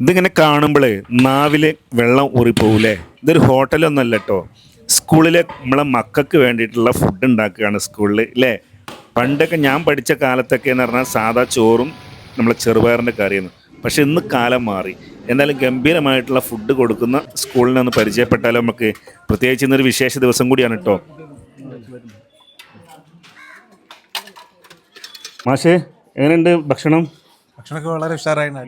ഇതിങ്ങനെ കാണുമ്പോൾ നാവിൽ വെള്ളം ഊറിപ്പോകൂലേ ഇതൊരു ഹോട്ടലൊന്നല്ല കേട്ടോ സ്കൂളിലെ നമ്മളെ മക്കൾക്ക് വേണ്ടിയിട്ടുള്ള ഫുഡ് ഉണ്ടാക്കുകയാണ് സ്കൂളിൽ അല്ലേ പണ്ടൊക്കെ ഞാൻ പഠിച്ച കാലത്തൊക്കെ എന്ന് പറഞ്ഞാൽ സാധാ ചോറും നമ്മളെ ചെറുപയറിന്റെ കറിയെന്ന് പക്ഷെ ഇന്ന് കാലം മാറി. എന്നാലും ഗംഭീരമായിട്ടുള്ള ഫുഡ് കൊടുക്കുന്ന സ്കൂളിനെ ഒന്ന് പരിചയപ്പെട്ടാലും നമുക്ക് പ്രത്യേകിച്ച് ഇന്നൊരു വിശേഷ ദിവസം കൂടിയാണ് കേട്ടോ മാഷേ എങ്ങനെയുണ്ട് ഭക്ഷണം? ഭക്ഷണമൊക്കെ വളരെ ഉഷാറായിരുന്നു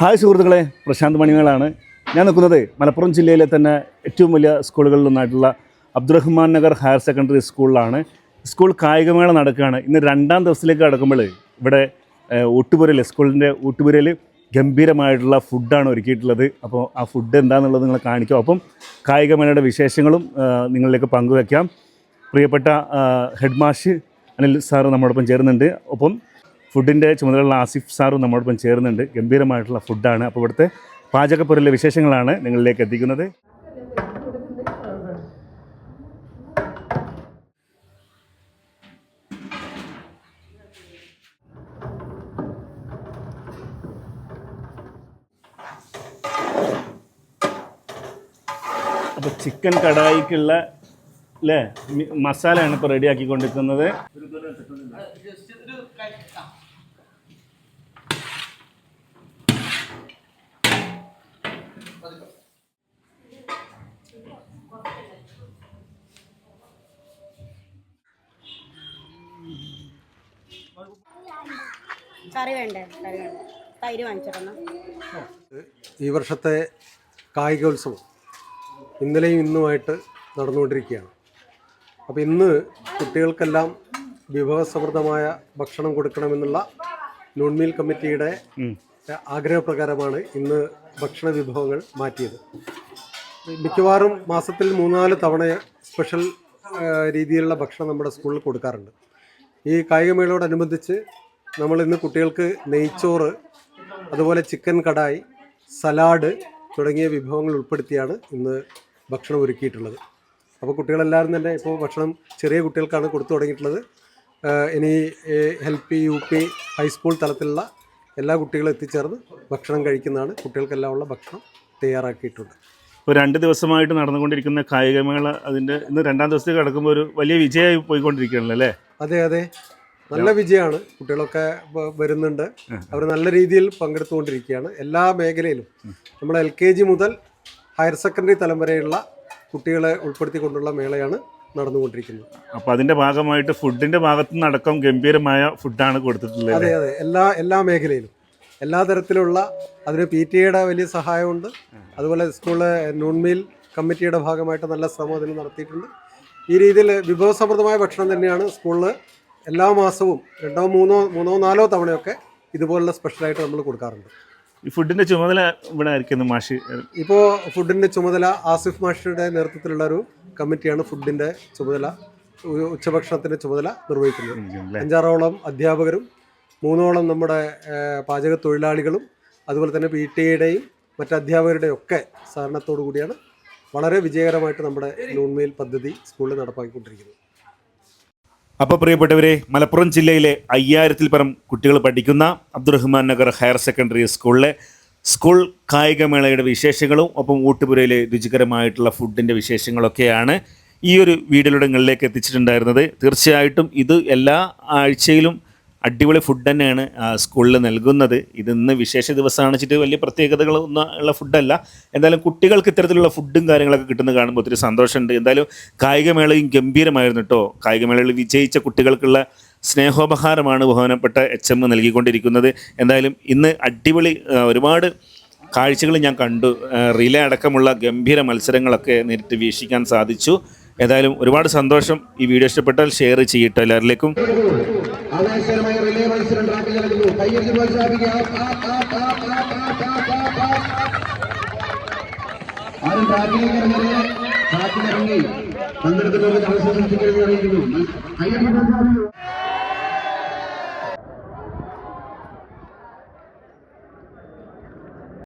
ഹായ് സുഹൃത്തുക്കളെ പ്രശാന്ത് മണിമേളാണ്. ഞാൻ നിൽക്കുന്നത് മലപ്പുറം ജില്ലയിലെ തന്നെ ഏറ്റവും വലിയ സ്കൂളുകളിൽ ഒന്നായിട്ടുള്ള അബ്ദുറഹ്മാൻ നഗർ ഹയർ സെക്കൻഡറി സ്കൂളിലാണ്. സ്കൂൾ കായികമേള നടക്കുകയാണ്. ഇന്ന് രണ്ടാം ദിവസത്തിലേക്ക് കടക്കുമ്പോൾ ഇവിടെ ഊട്ടുപുരയിൽ സ്കൂളിന്റെ ഊട്ടുപുരയിൽ ഗംഭീരമായിട്ടുള്ള ഫുഡാണ് ഒരുക്കിയിട്ടുള്ളത്. അപ്പോൾ ആ ഫുഡ് എന്താണെന്നുള്ളത് നിങ്ങൾ കാണിക്കും. അപ്പം കായികമേളയുടെ വിശേഷങ്ങളും നിങ്ങളിലേക്ക് പങ്കുവയ്ക്കാം പ്രിയപ്പെട്ട ഹെഡ് മാഷ് അനിൽ സാറ് നമ്മോടൊപ്പം ചേരുന്നുണ്ട്. ഒപ്പം ഫുഡിന്റെ ചുമതലയുള്ള ആസിഫ് സാറും നമ്മോടൊപ്പം ചേരുന്നുണ്ട് ഗംഭീരമായിട്ടുള്ള ഫുഡാണ് അപ്പോൾ ഇവിടുത്തെ പാചകപ്പുരയിലെ വിശേഷങ്ങളാണ് നിങ്ങളിലേക്ക് എത്തിക്കുന്നത് അപ്പോൾ ചിക്കൻ കടായിക്കുള്ള അല്ലേ മസാലയാണ് ഇപ്പോൾ റെഡിയാക്കിക്കൊണ്ടിരിക്കുന്നത് കറി വേണ്ടേ? കറി വേണ്ട? തൈര് വാങ്ങിച്ചിടണം. ഈ വർഷത്തെ കായികോത്സവം ഇന്നലെയും ഇന്നുമായിട്ട് നടന്നുകൊണ്ടിരിക്കുകയാണ്. അപ്പോൾ ഇന്ന് കുട്ടികൾക്കെല്ലാം വിഭവസമൃദ്ധമായ ഭക്ഷണം കൊടുക്കണമെന്നുള്ള നോൺ മീൽ കമ്മിറ്റിയുടെ. ആഗ്രഹപ്രകാരമാണ് ഇന്ന് ഭക്ഷണ വിഭവങ്ങൾ മാറ്റിയത്. മിക്കവാറും മാസത്തിൽ മൂന്നാൽ തവണ സ്പെഷ്യൽ രീതിയിലുള്ള ഭക്ഷണം നമ്മുടെ സ്കൂളിൽ കൊടുക്കാറുണ്ട്. ഈ കായികമേളയോടനുബന്ധിച്ച് നമ്മൾ ഇന്ന് കുട്ടികൾക്ക് നെയ്ച്ചോറ് അതുപോലെ ചിക്കൻ കടായി സലാഡ് തുടങ്ങിയ വിഭവങ്ങൾ ഉൾപ്പെടുത്തിയാണ് ഇന്ന് ഭക്ഷണം ഒരുക്കിയിട്ടുള്ളത്. അപ്പോൾ കുട്ടികളെല്ലാവരും തന്നെ ഇപ്പോൾ ഭക്ഷണം ചെറിയ കുട്ടികൾക്കാണ് കൊടുത്തു തുടങ്ങിയിട്ടുള്ളത്. ഇനി L P U P high school തലത്തിലുള്ള എല്ലാ കുട്ടികളും എത്തിച്ചേർന്ന് ഭക്ഷണം കഴിക്കുന്നതാണ്. കുട്ടികൾക്കെല്ലാം ഉള്ള ഭക്ഷണം തയ്യാറാക്കിയിട്ടുണ്ട്. ഇപ്പോൾ രണ്ട് ദിവസമായിട്ട് നടന്നുകൊണ്ടിരിക്കുന്ന കായികമേള അതിന്റെ ഇന്ന് രണ്ടാം ദിവസത്തേക്ക് കടക്കുമ്പോൾ ഒരു വലിയ വിജയമായി പോയിക്കൊണ്ടിരിക്കുകയാണല്ലോ അല്ലേ? അതെ അതെ. നല്ല വിജയമാണ്. കുട്ടികളൊക്കെ വരുന്നുണ്ട്. അവർ നല്ല രീതിയിൽ പങ്കെടുത്തുകൊണ്ടിരിക്കുകയാണ്. എല്ലാ മേഖലയിലും നമ്മൾ എൽ കെ ജി മുതൽ ഹയർ സെക്കൻഡറി തലം വരെയുള്ള കുട്ടികളെ ഉൾപ്പെടുത്തിക്കൊണ്ടുള്ള മേളയാണ്. നടന്നുകൊണ്ടിരിക്കുന്നത്. അപ്പോൾ അതിന്റെ ഭാഗമായിട്ട് ഫുഡിന്റെ ഭാഗത്തു നിന്നടക്കം ഗംഭീരമായ ഫുഡാണ് കൊടുത്തിട്ടുള്ളത് അതെ അതെ. എല്ലാ എല്ലാ മേഖലയിലും. എല്ലാ തരത്തിലുള്ള അതിന് പി ടി എയുടെ വലിയ സഹായമുണ്ട്. അതുപോലെ സ്കൂളിലെ നൂൺ മീൽ കമ്മിറ്റിയുടെ ഭാഗമായിട്ട് നല്ല ശ്രമം അതിന് നടത്തിയിട്ടുണ്ട്. ഈ രീതിയിൽ വിഭവസമൃദ്ധമായ ഭക്ഷണം തന്നെയാണ് സ്കൂളിൽ എല്ലാ മാസവും രണ്ടോ മൂന്നോ മൂന്നോ നാലോ തവണയൊക്കെ ഇതുപോലുള്ള സ്പെഷ്യലായിട്ട് നമ്മൾ കൊടുക്കാറുണ്ട്. ഈ ഫുഡിന്റെ ചുമതല ഇവിടെ ആയിരിക്കുന്നു മാഷി ഇപ്പോ ഫുഡിന്റെ ചുമതല ആസിഫ് മാഷിയുടെ നേതൃത്വത്തിലുള്ള ഒരു കമ്മിറ്റിയാണ് ഫുഡിന്റെ ചുമതല. ഉച്ചഭക്ഷണത്തിന്റെ ചുമതല നിർവഹിക്കുന്നത്. അഞ്ചാറോളം അധ്യാപകരും മൂന്നോളം നമ്മുടെ പാചക തൊഴിലാളികളും അതുപോലെ തന്നെ പി ടി എയുടെയും മറ്റ് അധ്യാപകരുടെയും ഒക്കെ സഹകരണത്തോടു കൂടിയാണ് വളരെ വിജയകരമായിട്ട് നമ്മുടെ നൂൺമേൽ പദ്ധതി സ്കൂളിൽ നടപ്പാക്കിക്കൊണ്ടിരിക്കുന്നത്. അപ്പോൾ പ്രിയപ്പെട്ടവരെ മലപ്പുറം ജില്ലയിലെ അയ്യായിരത്തിൽ പരം കുട്ടികൾ പഠിക്കുന്ന അബ്ദുറഹ്മാൻ നഗർ ഹയർ സെക്കൻഡറി സ്കൂളിലെ സ്കൂൾ കായികമേളയുടെ വിശേഷങ്ങളും ഒപ്പം ഊട്ടുപുരയിലെ രുചികരമായിട്ടുള്ള ഫുഡിന്റെ വിശേഷങ്ങളൊക്കെയാണ് ഈ ഒരു വീഡിയോയുടെ എത്തിച്ചിട്ടുണ്ടായിരുന്നത്. തീർച്ചയായിട്ടും ഇത് എല്ലാ ആഴ്ചയിലും അടിപൊളി ഫുഡ് തന്നെയാണ് സ്കൂളിൽ നൽകുന്നത്. ഇത് ഇന്ന് വിശേഷ ദിവസമാണ് വെച്ചിട്ട് വലിയ പ്രത്യേകതകളൊന്നും ഉള്ള ഫുഡല്ല എന്തായാലും കുട്ടികൾക്ക് ഇത്തരത്തിലുള്ള ഫുഡും കാര്യങ്ങളൊക്കെ കിട്ടുന്നത് കാണുമ്പോൾ ഒത്തിരി സന്തോഷമുണ്ട്. എന്തായാലും കായികമേളയും ഗംഭീരമായിരുന്നു കേട്ടോ കായികമേളയിൽ വിജയിച്ച കുട്ടികൾക്കുള്ള സ്നേഹോപഹാരമാണ് ബഹുമാനപ്പെട്ട എച്ച് എം നൽകിക്കൊണ്ടിരിക്കുന്നത്. എന്തായാലും ഇന്ന് അടിപൊളി ഒരുപാട് കാഴ്ചകൾ ഞാൻ കണ്ടു. റിലേ അടക്കമുള്ള ഗംഭീര മത്സരങ്ങളൊക്കെ നേരിട്ട് വീക്ഷിക്കാൻ സാധിച്ചു. ഏതായാലും ഒരുപാട് സന്തോഷം. ഈ വീഡിയോ ഇഷ്ടപ്പെട്ടാൽ ഷെയർ ചെയ്യട്ടോ എല്ലാവരിലേക്കും ആവേശകരമായ റിലേ മത്സരം ട്രാക്കിൽ നടക്കുന്നു കയ്യടിച്ച് പ്രോത്സാഹിപ്പിക്കാം. ആരും ട്രാക്കിലേക്ക് ഇറങ്ങരുത്. ട്രാക്കിൽ ഇറങ്ങി. പങ്കെടുക്കുന്നവർക്ക് അവസരം സൃഷ്ടിക്കരുതെന്ന് അറിയിക്കുന്നു. കയ്യടി പ്രോത്സാഹിപ്പിക്കുക